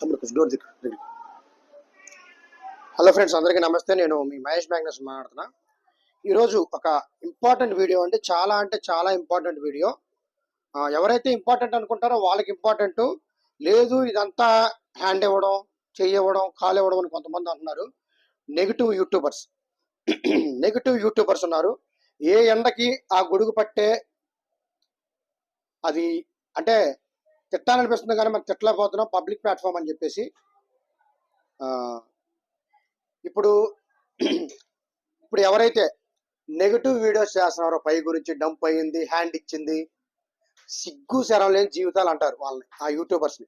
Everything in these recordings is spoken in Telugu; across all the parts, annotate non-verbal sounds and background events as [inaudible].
తమ్ముడు కొంచెం డోర్ దిక్కు హలో ఫ్రెండ్స్ అందరికీ నమస్తే. నేను మీ మహేష్ మ్యాగ్నస్ మాట్లాడుతున్నా. ఈరోజు ఒక ఇంపార్టెంట్ వీడియో అంటే చాలా అంటే చాలా ఇంపార్టెంట్ వీడియో. ఎవరైతే ఇంపార్టెంట్ అనుకుంటారో వాళ్ళకి ఇంపార్టెంట్. లేదు ఇదంతా హ్యాండ్ ఇవ్వడం చెయ్యి ఇవ్వడం కాలు ఇవ్వడం అని కొంతమంది అంటున్నారు. Negative YouTubers. [clears throat] నెగిటివ్ యూట్యూబర్స్ ఉన్నారు. ఏ ఎండకి ఆ గొడుగు పట్టే అది అంటే తిట్టాలనిపిస్తుంది కానీ మనం తిట్టలేకపోతున్నాం పబ్లిక్ ప్లాట్ఫామ్ అని చెప్పేసి. ఇప్పుడు [clears throat] ఇప్పుడు ఎవరైతే నెగిటివ్ వీడియోస్ చేస్తున్నారో పై గురించి డంప్ అయ్యింది హ్యాండ్ ఇచ్చింది సిగ్గు శరం లేని జీవితాలు అంటారు వాళ్ళని ఆ యూట్యూబర్స్ని.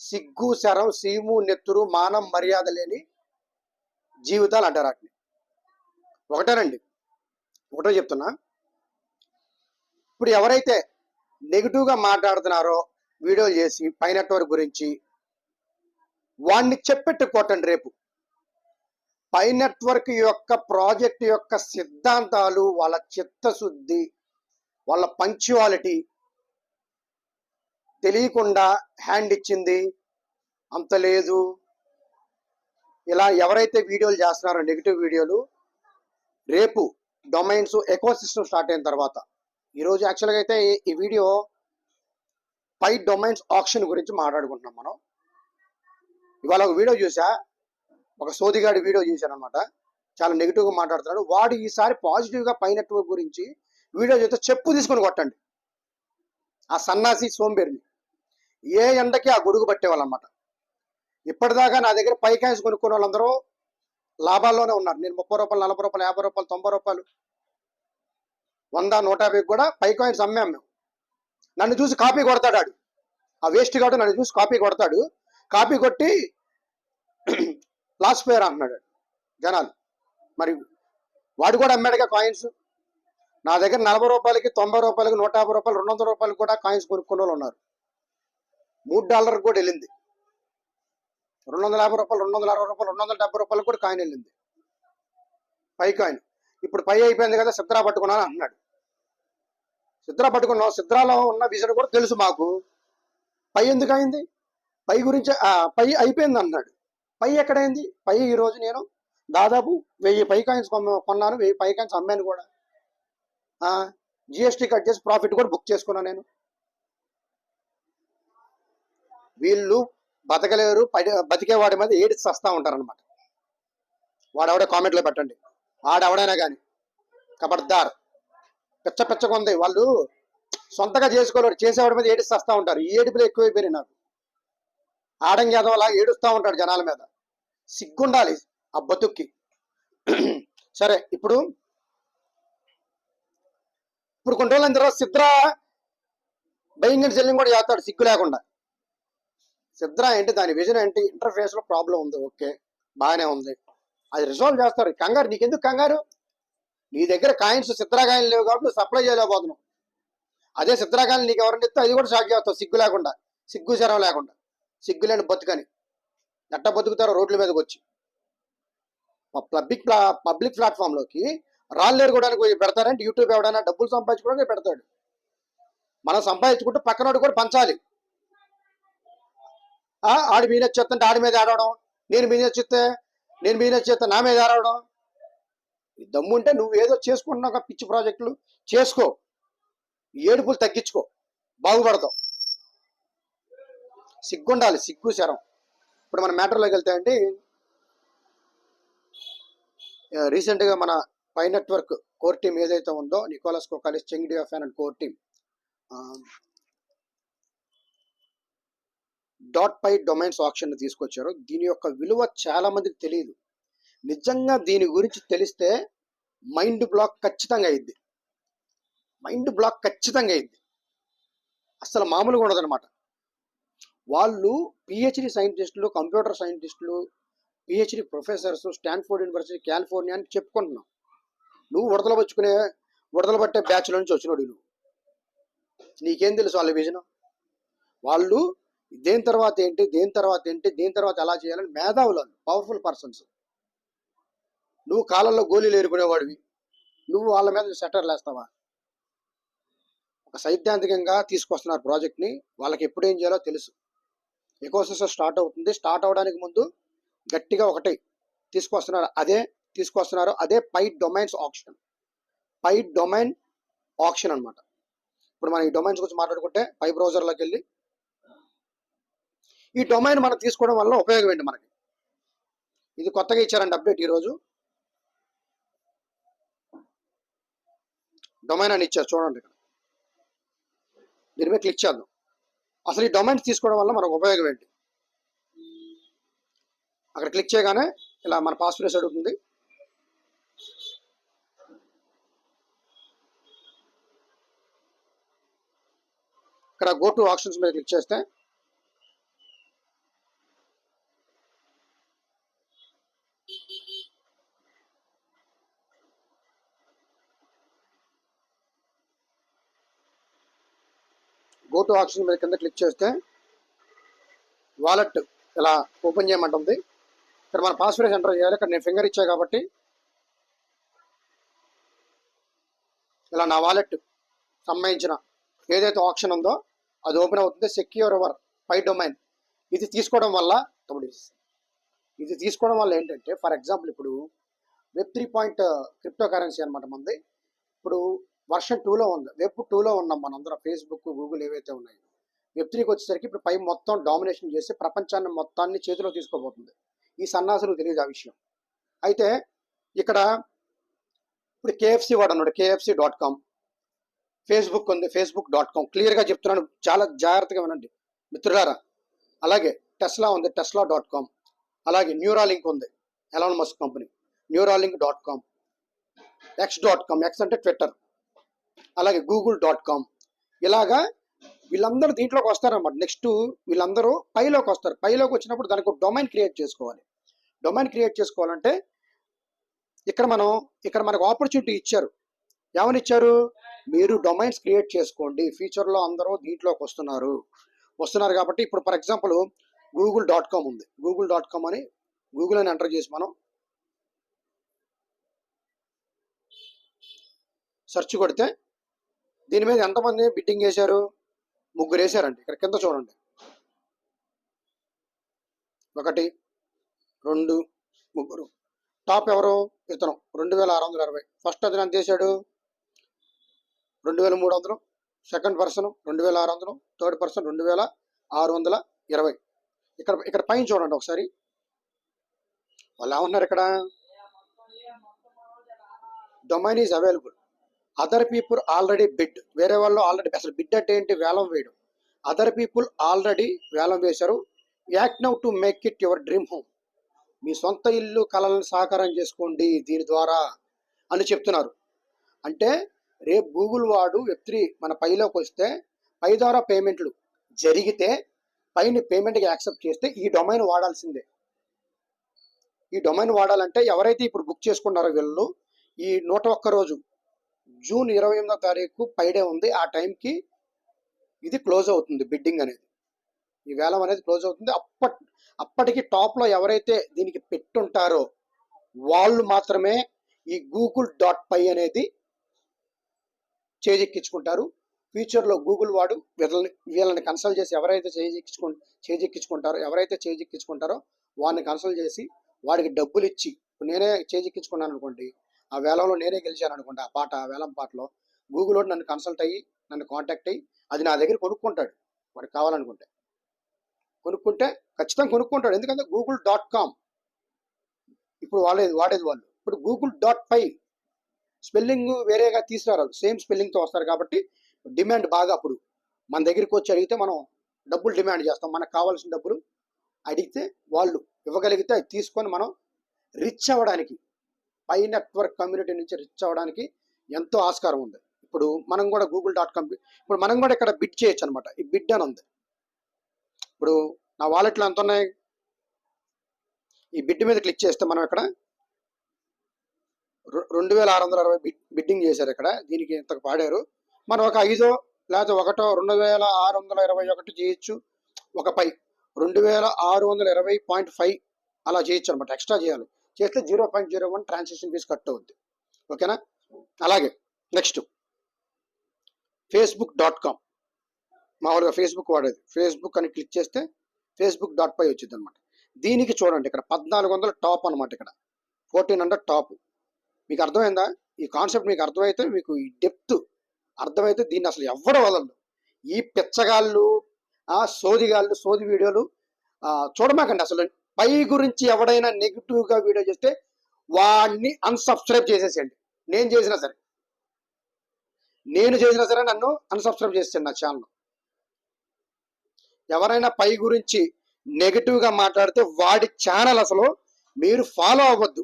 సిగ్గు శరం సీము నెత్తురు మానం మర్యాద లేని జీవితాలు అంటారు వాటిని. ఒకటేనండి ఒకటో చెప్తున్నా. ఇప్పుడు ఎవరైతే నెగిటివ్గా మాట్లాడుతున్నారో వీడియోలు చేసి పై నెట్వర్క్ గురించి వాడిని చెప్పెట్టు రేపు. పై నెట్వర్క్ యొక్క ప్రాజెక్ట్ యొక్క సిద్ధాంతాలు వాళ్ళ చిత్తశుద్ధి వాళ్ళ పంక్చువాలిటీ తెలియకుండా హ్యాండ్ ఇచ్చింది. అంత లేదు. ఇలా ఎవరైతే వీడియోలు చేస్తున్నారో నెగిటివ్ వీడియోలు రేపు డొమైన్స్ ఎకో సిస్టమ్ స్టార్ట్ అయిన తర్వాత. ఈరోజు యాక్చువల్గా అయితే ఈ వీడియో పై డొమైన్స్ ఆప్షన్ గురించి మాట్లాడుకుంటున్నాం మనం. ఇవాళ ఒక వీడియో చూసా. ఒక సోదిగాడి వీడియో చూశాను అనమాట చాలా నెగిటివ్గా మాట్లాడుతున్నాడు. వాడు ఈసారి పాజిటివ్గా పై నెట్వర్క్ గురించి వీడియో చూస్తే చెప్పు తీసుకొని కొట్టండి. ఆ సన్నాసి సోంబేరిని. ఏ ఎండకి ఆ గొడుగు పట్టేవాళ్ళు అనమాట ఇప్పటిదాకా నా దగ్గర పై కాయిన్స్ కొనుక్కున్న వాళ్ళందరూ లాభాల్లోనే ఉన్నారు. నేను ముప్పై రూపాయలు నలభై రూపాయలు యాభై రూపాయలు తొంభై రూపాయలు వంద నూట యాభై కూడా పై కాయిన్స్ అమ్మాము మేము. నన్ను చూసి కాపీ కొడతాడు ఆడు. ఆ వేస్ట్ గాడు నన్ను చూసి కాపీ కొడతాడు. కాపీ కొట్టి లాస్ట్ పోయారు అంటున్నాడు జనాలు. మరి వాడు కూడా అమ్మాడుగా కాయిన్స్ నా దగ్గర నలభై రూపాయలకి తొంభై రూపాయలకి నూట యాభై రూపాయలు రెండు వందల రూపాయలు కూడా కాయిన్స్ కొనుక్కునే వాళ్ళు ఉన్నారు. మూడు డాలర్ కూడా వెళ్ళింది. రెండు వందల యాభై రూపాయలు రెండు వందల అరవై రూపాయలు రెండు వందల డెబ్బై రూపాయలు కూడా కాయిన్ వెళ్ళింది. పై కాయిన్ ఇప్పుడు పై అయిపోయింది కదా సిద్ధరా పట్టుకున్నాను అంటున్నాడు. సిద్ధ పట్టుకున్నాం. సిద్ధ్రాలో ఉన్న విషయం కూడా తెలుసు మాకు. పై ఎందుకు అయింది? పై గురించి పై అయిపోయింది అన్నాడు. పై ఎక్కడైంది? పై ఈరోజు నేను దాదాపు వెయ్యి పై కాయిన్స్ కొన్నాను. వెయ్యి పై కాయిన్స్ అమ్మాను కూడా. జిఎస్టీ కట్ చేసి ప్రాఫిట్ కూడా బుక్ చేసుకున్నాను నేను. వీళ్ళు బతకలేరు బతికే బతికేవాడి మీద ఏడిచి వస్తూ ఉంటారనమాట వాడెవడే కామెంట్లో పెట్టండి. ఆడెవడైనా కానీ కబడ్దార్. పిచ్చ పిచ్చగా ఉంది. వాళ్ళు సొంతగా చేసుకోలేరు. చేసేవాడి మీద ఏడుస్తూ ఉంటారు. ఈ ఏడుపులు ఎక్కువైపోయినాయి నాకు. ఆడంగి ఎదవలా ఏడుస్తూ ఉంటాడు జనాల మీద. సిగ్గుండాలి ఆ బతుక్కి. సరే ఇప్పుడు ఇప్పుడు కొన్ని రోజుల తర్వాత సిద్ర బయింగ్ చెల్లిని కూడా చేస్తాడు. సిగ్గు లేకుండా. సిద్ర ఏంటి? దాని విజన్ ఏంటి? ఇంటర్ఫేస్లో ప్రాబ్లం ఉంది. ఓకే బాగానే ఉంది. అది రిజాల్వ్ చేస్తారు. కంగారు. నీకెందుకు కంగారు? నీ దగ్గర కాయిన్స్ చిత్రకాయలు లేవు కాబట్టి నువ్వు సప్లై చేయలేకపోతున్నావు. అదే చిత్రకాయలు నీకు ఎవరిని ఇస్తే అది కూడా షాక్ చేస్తావు సిగ్గు లేకుండా సిగ్గు శరం లేకుండా. సిగ్గు లేని బతుకని. నట్ట బతుకుతారో రోడ్ల మీదకి వచ్చి. పబ్లిక్ పబ్లిక్ ప్లాట్ఫామ్లోకి రాళ్ళు ఎరగడానికి పెడతారంటే యూట్యూబ్ ఎవడైనా డబ్బులు సంపాదించుకోవడానికి పెడతాడు. మనం సంపాదించుకుంటే పక్కనోడు కూడా పంచాలి. ఆ, మీద బిజినెస్ చేస్తుంటే ఆడి మీద ఆడవడం నేను మీద చెత్తే నేను మీద చేస్తే నా మీద ఆడవడం దమ్ముంటే దమ్ము ఉంటే నువ్వు ఏదో చేసుకుంటున్నావు పిచ్చి ప్రాజెక్టులు. చేసుకో. ఏడుపులు తగ్గించుకో. బాగుపడతావు. సిగ్గుండాలి సిగ్గు శరం. ఇప్పుడు మన మ్యాటర్లోకి వెళ్తే అండి రీసెంట్గా మన పై నెట్వర్క్ కోర్ టీం ఏదైతే ఉందో Nicolas Kokkalis Chengdiao Fan and core team. Dot Pi domains option తీసుకొచ్చారు. దీని యొక్క విలువ చాలా మందికి తెలియదు. నిజంగా దీని గురించి తెలిస్తే మైండ్ బ్లాక్ ఖచ్చితంగా అయింది మైండ్ బ్లాక్ ఖచ్చితంగా అయింది అసలు మామూలుగా ఉండదన్నమాట. వాళ్ళు పిహెచ్డి సైంటిస్టులు కంప్యూటర్ సైంటిస్టులు PhD professors Stanford University California అని చెప్పుకుంటున్నావు నువ్వు ఉడతలు పచ్చుకునే ఉడతలు పట్టే బ్యాచ్ల నుంచి వచ్చినోడు నువ్వు. నీకేం తెలుసు వాళ్ళ విజన్ వాళ్ళు దేని తర్వాత ఏంటి దేని తర్వాత ఏంటి దేని తర్వాత ఎలా చేయాలని మేధావులు పవర్ఫుల్ పర్సన్స్ నువ్వు కాలంలో గోళీలు ఏరుకునేవాడివి నువ్వు వాళ్ళ మీద సెటర్లు వేస్తావా ఒక సైద్ధాంతికంగా తీసుకొస్తున్నారు ప్రాజెక్ట్ని. వాళ్ళకి ఎప్పుడు ఏం చేయాలో తెలుసు. ఎకోసిస్టమ్ స్టార్ట్ అవుతుంది. స్టార్ట్ అవడానికి ముందు గట్టిగా ఒకటి తీసుకొస్తున్నారు. అదే తీసుకొస్తున్నారు. అదే Pi domains option. Pi domain option అన్నమాట. ఇప్పుడు మనం ఈ డొమైన్స్ గురించి మాట్లాడుకుంటే పై బ్రౌజర్లోకి వెళ్ళి ఈ డొమైన్ మనం తీసుకోవడం వల్ల ఉపయోగం ఏంటి మనకి? ఇది కొత్తగా ఇచ్చారండి అప్డేట్ ఈరోజు. డొమైన్ అని ఇచ్చారు చూడండి ఇక్కడ. దీని మీద క్లిక్ చేద్దాం. అసలు ఈ డొమైన్స్ తీసుకోవడం వల్ల మనకు ఉపయోగం ఏంటి? అక్కడ క్లిక్ చేయగానే ఇలా మన పాస్వర్డ్స్ అడుగుతుంది. ఇక్కడ గో టు ఆప్షన్స్ మీద క్లిక్ చేస్తే గో టు ఆప్షన్ మీద కింద క్లిక్ చేస్తే వాలెట్ ఇలా ఓపెన్ చేయమంటుంది. ఇక్కడ మన పాస్వర్డ్ ఎంటర్ చేయాలి. ఇక్కడ నేను ఫింగర్ ఇచ్చా కాబట్టి ఇలా నా వాలెట్ సంబంధించిన ఏదైతే ఆప్షన్ ఉందో అది ఓపెన్ అవుతుంది. Secure our Pi domain. ఇది తీసుకోవడం వల్ల తమ్ముడు ఇది తీసుకోవడం వల్ల ఏంటంటే ఫర్ ఎగ్జాంపుల్ ఇప్పుడు web three point crypto currency అనమాట మనది. ఇప్పుడు వర్షన్ టూలో ఉంది. వెబ్ టూలో ఉన్నాం మనందరం. ఫేస్బుక్ గూగుల్ ఏవైతే ఉన్నాయో. వెబ్ త్రీకి వచ్చేసరికి ఇప్పుడు పై మొత్తం డామినేషన్ చేసి ప్రపంచాన్ని మొత్తాన్ని చేతిలో తీసుకోబోతుంది. ఈ సన్నాసులు తెలియదు ఆ విషయం. అయితే ఇక్కడ ఇప్పుడు కేఎఫ్సి వాడు అన్నాడు. KFC dot com. ఫేస్బుక్ ఉంది. Facebook dot com. క్లియర్గా చెప్తున్నాను. చాలా జాగ్రత్తగా వినండి. మిత్రులారా అలాగే టెస్లా ఉంది. Tesla dot com. అలాగే న్యూరాలింక్ ఉంది. Elon Musk company. Neuralink dot com. X dot com. X అంటే ట్విట్టర్. అలాగే గూగుల్ డాట్ కామ్ ఇలాగా వీళ్ళందరూ దీంట్లోకి వస్తారన్నమాట. నెక్స్ట్ వీళ్ళందరూ పైలోకి వస్తారు. పైలోకి వచ్చినప్పుడు దానికి ఒక డొమైన్ క్రియేట్ చేసుకోవాలి. డొమైన్ క్రియేట్ చేసుకోవాలంటే ఇక్కడ మనం ఇక్కడ మనకు ఆపర్చునిటీ ఇచ్చారు. ఏమని ఇచ్చారు? మీరు డొమైన్స్ క్రియేట్ చేసుకోండి. ఫ్యూచర్లో అందరూ దీంట్లోకి వస్తున్నారు. వస్తున్నారు కాబట్టి ఇప్పుడు for example Google dot com ఉంది. గూగుల్ డాట్ కామ్ అని గూగుల్ అని ఎంటర్ చేసి మనం సెర్చ్ కొడితే దీని మీద ఎంతమంది బిడ్డింగ్ వేశారు ముగ్గురు వేశారండి. ఇక్కడ కింద చూడండి. ఒకటి రెండు ముగ్గురు. టాప్ ఎవరు? ఇతను. రెండు వేల ఆరు వందల అరవై. ఫస్ట్ అతను ఎంత చేశాడు? రెండు వేల మూడు వందలు. సెకండ్ పర్సన్ రెండు వేల ఆరు వందలు. థర్డ్ పర్సన్ రెండు వేల ఆరు వందల ఇరవై. ఇక్కడ ఇక్కడ పైన చూడండి ఒకసారి. వాళ్ళు ఏమంటున్నారు ఇక్కడ? Domain is available. Other people already bid వేరే వాళ్ళు ఆల్రెడీ అసలు బిడ్ అంటే ఏంటి? వేలం వేయడం. అదర్ పీపుల్ ఆల్రెడీ వేలం వేశారు. Act now to make it your dream home మీ సొంత ఇల్లు కళలను సాకారం చేసుకోండి దీని ద్వారా అని చెప్తున్నారు. అంటే రేపు గూగుల్ వాడు వెబ్ త్రీ మన పైలోకి వస్తే పై ద్వారా పేమెంట్లు జరిగితే పైన పేమెంట్కి యాక్సెప్ట్ చేస్తే ఈ డొమైన్ వాడాల్సిందే. ఈ డొమైన్ వాడాలంటే ఎవరైతే ఇప్పుడు బుక్ చేసుకున్నారో వీళ్ళు ఈ నూట ఒక్క రోజు జూన్ ఇరవై ఎనిమిదో తారీఖు పైడే ఉంది. ఆ టైంకి ఇది క్లోజ్ అవుతుంది బిడ్డింగ్ అనేది. ఈ వేలం అనేది క్లోజ్ అవుతుంది. అప్పట్ అప్పటికి టాప్లో ఎవరైతే దీనికి పెట్టుంటారో వాళ్ళు మాత్రమే ఈ గూగుల్ డాట్ పై అనేది చేజెక్కించుకుంటారు. ఫ్యూచర్లో గూగుల్ వాడు వీళ్ళని వీళ్ళని కన్సల్ట్ చేసి ఎవరైతే చేజెక్కించుకు చేజెక్కించుకుంటారో ఎవరైతే చేజెక్కించుకుంటారో వాడిని కన్సల్ట్ చేసి వాడికి డబ్బులు ఇచ్చి నేనే చేజెక్కించుకున్నాను అనుకోండి ఆ వేలంలో నేనే గెలిచాను అనుకుంటా. ఆ పాట ఆ వేలం పాటలో. గూగుల్లో నన్ను కన్సల్ట్ అయ్యి నన్ను కాంటాక్ట్ అయ్యి అది నా దగ్గర కొనుక్కుంటాడు. వాడికి కావాలనుకుంటే. కొనుక్కుంటే ఖచ్చితంగా కొనుక్కుంటాడు. ఎందుకంటే గూగుల్ డాట్ కామ్. ఇప్పుడు వాడేది వాడేది వాళ్ళు. ఇప్పుడు గూగుల్ డాట్ పై స్పెల్లింగ్ వేరేగా తీసుకురారు సేమ్ స్పెల్లింగ్తో వస్తారు కాబట్టి డిమాండ్ బాగా అప్పుడు. మన దగ్గరికి వచ్చి అడిగితే మనం డబ్బులు డిమాండ్ చేస్తాం. మనకు కావాల్సిన డబ్బులు అడిగితే వాళ్ళు ఇవ్వగలిగితే అది తీసుకొని మనం రిచ్ అవ్వడానికి పై నెట్వర్క్ కమ్యూనిటీ నుంచి రిచ్ అవ్వడానికి ఎంతో ఆస్కారం ఉంది. ఇప్పుడు మనం కూడా గూగుల్ డాట్ కామ్ ఇప్పుడు మనం కూడా ఇక్కడ బిడ్ చేయొచ్చు అనమాట ఈ బిడ్ అని ఉంది. ఇప్పుడు నా వాలెట్లో ఎంత ఉన్నాయి? ఈ బిడ్ మీద క్లిక్ చేస్తే మనం ఇక్కడ రెండు వేల ఆరు వందల అరవై బిడ్డింగ్ చేశారు ఇక్కడ. దీనికి ఇంత పాడారు. మనం ఒక ఐదో లేకపోతే ఒకటో రెండు వేల ఆరు వందల ఇరవై ఒకటి చేయొచ్చు. ఒక పై రెండు వేల ఆరు వందల ఇరవై పాయింట్ ఫైవ్ అలా చేయొచ్చు అనమాట ఎక్స్ట్రా చేయాలి. చేస్తే zero point zero one transaction fee cut అవుద్ది. ఓకేనా? అలాగే నెక్స్ట్ ఫేస్బుక్ డాట్ కామ్ మామూలుగా ఫేస్బుక్ వాడేది. ఫేస్బుక్ అని క్లిక్ చేస్తే ఫేస్బుక్ డాట్ పై వచ్చింది అనమాట దీనికి చూడండి ఇక్కడ పద్నాలుగు వందల టాప్ అనమాట ఇక్కడ. Fourteen hundred top. మీకు అర్థమైందా? ఈ కాన్సెప్ట్ మీకు అర్థమైతే మీకు ఈ డెప్త్ అర్థమైతే దీన్ని అసలు ఎవ్వరు వదలరు. ఈ పిచ్చగాళ్ళు ఆ సోదిగాళ్ళు సోది వీడియోలు చూడమాకండి అసలు పై గురించి ఎవడైనా నెగిటివ్గా వీడియో చేస్తే వాడిని అన్సబ్స్క్రైబ్ చేసేసేయండి. నేను చేసినా సరే. నేను చేసినా సరే నన్ను అన్సబ్స్క్రైబ్ చేసేయండి నా ఛానల్ ఎవరైనా పై గురించి నెగిటివ్గా మాట్లాడితే వాడి ఛానల్ అసలు మీరు ఫాలో అవ్వద్దు.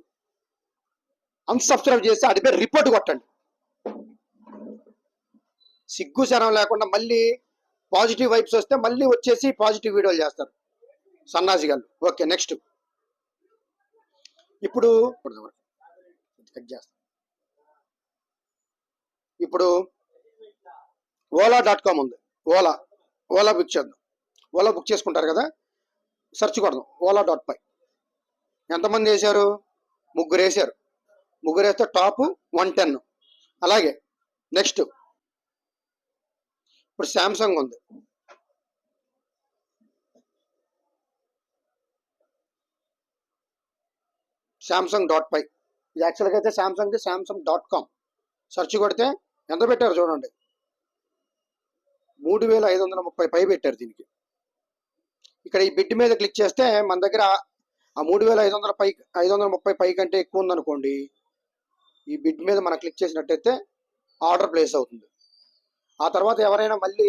అన్సబ్స్క్రైబ్ చేసి అడిపే రిపోర్ట్ కొట్టండి. సిగ్గు శరం లేకుండా మళ్ళీ పాజిటివ్ వైబ్స్ వస్తే మళ్ళీ వచ్చేసి పాజిటివ్ వీడియోలు చేస్తారు. సన్నాసి గారు. Okay next. ఇప్పుడు కట్ చేస్తాం. ఇప్పుడు ఓలా డాట్ కామ్ ఉంది. ఓలా ఓలా బుక్ చేద్దాం. ఓలా బుక్ చేసుకుంటారు కదా? సెర్చ్ కొడదాం. Ola dot Pi. ఎంతమంది వేశారు? ముగ్గురు వేశారు. ముగ్గురు వేస్తే టాప్ వన్ టెన్. అలాగే నెక్స్ట్. ఇప్పుడు శాంసంగ్ ఉంది. శాంసంగ్ డాట్ పై ఇది యాక్చువల్గా అయితే Samsung Samsung dot com search కొడితే ఎంత పెట్టారు చూడండి. మూడు వేల ఐదు వందల ముప్పై పై పెట్టారు దీనికి. ఇక్కడ ఈ బిడ్ మీద క్లిక్ చేస్తే మన దగ్గర ఆ మూడు వేల ఐదు వందల పై ఐదు వందల ముప్పై పై కంటే ఎక్కువ ఉందనుకోండి ఈ బిడ్ మీద మనం క్లిక్ చేసినట్టయితే ఆర్డర్ ప్లేస్ అవుతుంది. ఆ తర్వాత ఎవరైనా మళ్ళీ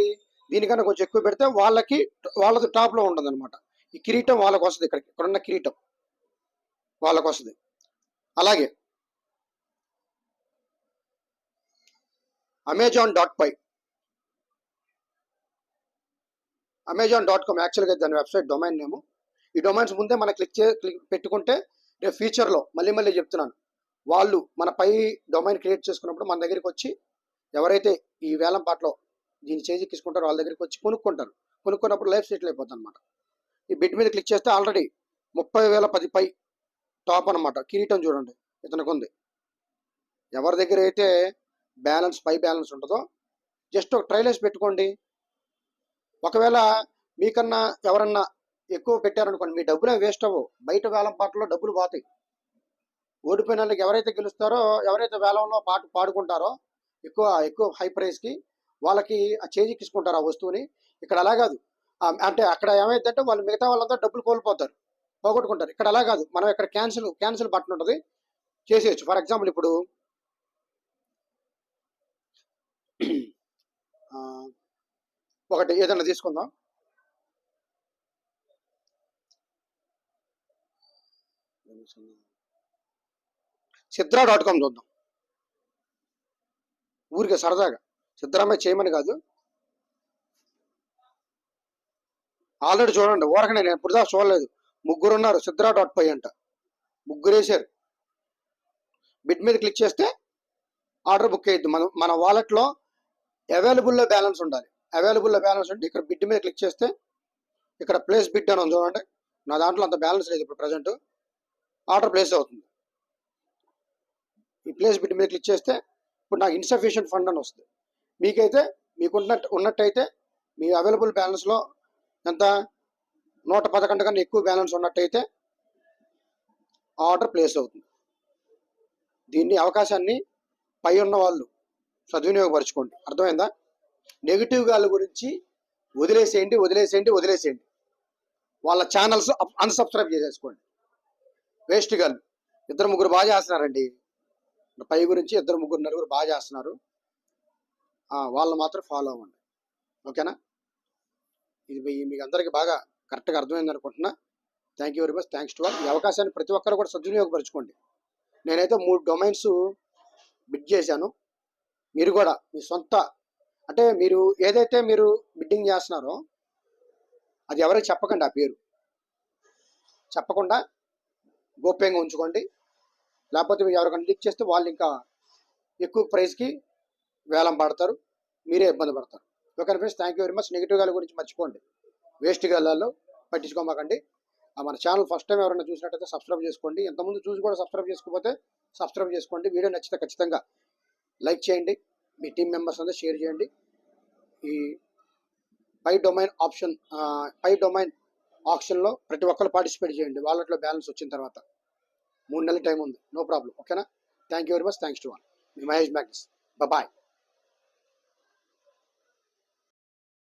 దీనికన్నా కొంచెం ఎక్కువ పెడితే వాళ్ళకి వాళ్ళది టాప్లో ఉండదు అనమాట ఈ కిరీటం వాళ్ళకి వస్తుంది ఇక్కడికి ఇక్కడున్న కిరీటం. వాళ్ళకి వస్తుంది అలాగే Amazon dot Pi Amazon dot com యాక్చువల్గా దాని వెబ్సైట్ డొమైన్ నేము. ఈ డొమైన్స్ ముందే మనం క్లిక్ చే క్లిక్ పెట్టుకుంటే రేపు ఫ్యూచర్లో మళ్ళీ మళ్ళీ చెప్తున్నాను. వాళ్ళు మన పై డొమైన్ క్రియేట్ చేసుకున్నప్పుడు మన దగ్గరికి వచ్చి ఎవరైతే ఈ వేలం పాటలో దీన్ని చేజిక్కించుకుంటారో వాళ్ళ దగ్గరికి వచ్చి కొనుక్కుంటారు. కొనుక్కున్నప్పుడు లైఫ్ సెటిల్ అయిపోతుంది అనమాట ఈ బిడ్ మీద క్లిక్ చేస్తే ఆల్రెడీ ముప్పై వేల పది పై టాప్ అనమాట కిరీటం చూడండి. ఇతనికి ఉంది ఎవరి దగ్గర అయితే బ్యాలెన్స్ పై బ్యాలెన్స్ ఉంటుందో జస్ట్ ఒక ట్రైలర్స్ పెట్టుకోండి. ఒకవేళ మీకన్నా ఎవరన్నా ఎక్కువ పెట్టారనుకోండి మీ డబ్బులే వేస్ట్ అవ్వవు. బయట వేలం పాటలో డబ్బులు పోతాయి. ఓడిపోయిన వాళ్ళకి ఎవరైతే గెలుస్తారో ఎవరైతే వేలంలో పాట పాడుకుంటారో ఎక్కువ ఎక్కువ హై ప్రైస్కి వాళ్ళకి ఆ చేజిక్కించుకుంటారు ఆ వస్తువుని. ఇక్కడ అలా కాదు. అంటే అక్కడ ఏమైందంటే వాళ్ళు మిగతా వాళ్ళంతా డబ్బులు కోల్పోతారు. పోగొట్టుకుంటారు. ఇక్కడ అలా కాదు. మనం ఇక్కడ క్యాన్సిల్ క్యాన్సిల్ బటన్ ఉంటుంది. చేసేయచ్చు. ఫర్ ఎగ్జాంపుల్ ఇప్పుడు ఒకటి ఏదైనా తీసుకుందాం. సిద్రా డాట్ కామ్ చూద్దాం. ఊరికే సరదాగా. సిద్ధరామయ్య చేయమని కాదు. ఆల్రెడీ చూడండి. ఊరకనే నేను ఇప్పుడు దాకా చూడలేదు. ముగ్గురు ఉన్నారు సిద్రా డాట్ పై అంట. ముగ్గురు బిడ్ మీద క్లిక్ చేస్తే ఆర్డర్ బుక్ అయ్యిద్ది మన మన వాలెట్లో అవైలబుల్లో బ్యాలెన్స్ ఉండాలి. అవైలబుల్లో బ్యాలెన్స్ ఉంటే ఇక్కడ బిడ్ మీద క్లిక్ చేస్తే ఇక్కడ ప్లేస్ బిడ్ అని చూడండి. నా దాంట్లో అంత బ్యాలెన్స్ లేదు ఇప్పుడు ప్రజెంట్ ఆర్డర్ ప్లేస్ అవుతుంది. ఈ ప్లేస్ బిడ్ మీద క్లిక్ చేస్తే ఇప్పుడు నాకు ఇన్సఫిషియంట్ ఫండ్ అని వస్తుంది. మీకైతే మీకు ఉన్నట్టు ఉన్నట్టయితే మీ అవైలబుల్ బ్యాలెన్స్లో ఎంత? నూట పదకొండు కన్నా ఎక్కువ బ్యాలెన్స్ ఉన్నట్టయితే ఆర్డర్ ప్లేస్ అవుతుంది. దీన్ని అవకాశాన్ని పై ఉన్న వాళ్ళు సద్వినియోగపరచుకోండి. అర్థమైందా? నెగిటివ్ గాళ్ళ గురించి వదిలేసేయండి వదిలేసేయండి వదిలేసేయండి. వాళ్ళ ఛానల్స్ అన్సబ్స్క్రైబ్ చేసేసుకోండి. వేస్ట్ గాళ్ళు ఇద్దరు ముగ్గురు బాగా చేస్తున్నారండి. పై గురించి ఇద్దరు ముగ్గురు నలుగురు బాగా చేస్తున్నారు. వాళ్ళు మాత్రం ఫాలో అవ్వండి. ఓకేనా? ఇది మీకు అందరికీ బాగా కరెక్ట్గా అర్థమైంది అనుకుంటున్నా. Thank you very much thanks to all ఈ అవకాశాన్ని ప్రతి ఒక్కరు కూడా సద్వినియోగపరచుకోండి. నేనైతే మూడు డొమైన్స్ బిడ్ చేశాను. మీరు కూడా మీ సొంత అంటే మీరు ఏదైతే మీరు బిడ్డింగ్ చేస్తున్నారో అది ఎవరికి చెప్పకండి ఆ పేరు. చెప్పకుండా గోప్యంగా ఉంచుకోండి. లేకపోతే మీరు ఎవరికైనా లీక్ చేస్తే వాళ్ళు ఇంకా ఎక్కువ ప్రైస్కి వేలం పడతారు. మీరే ఇబ్బంది పడతారు. Okay friends thank you very much negative గాల గురించి మర్చిపోండి వేస్ట్ గల్లాల్లో పట్టించుకోమాకండి. ఆ మన ఛానల్ ఫస్ట్ టైం ఎవరైనా చూసినట్టయితే సబ్స్క్రైబ్ చేసుకోండి. ఎంతమంది చూసి కూడా సబ్స్క్రైబ్ చేసుకోకపోతే సబ్స్క్రైబ్ చేసుకోండి. వీడియో నచ్చితే ఖచ్చితంగా లైక్ చేయండి. మీ టీం మెంబర్స్ అంతా షేర్ చేయండి. ఈ Pi domain option Pi domain ఆప్షన్లో ప్రతి ఒక్కరు పార్టిసిపేట్ చేయండి. వాలెట్లో బ్యాలెన్స్ వచ్చిన తర్వాత. మూడు నెలల టైం ఉంది. No problem. ఓకేనా? Thank you very much thanks to all me Mahesh Magnus. Bye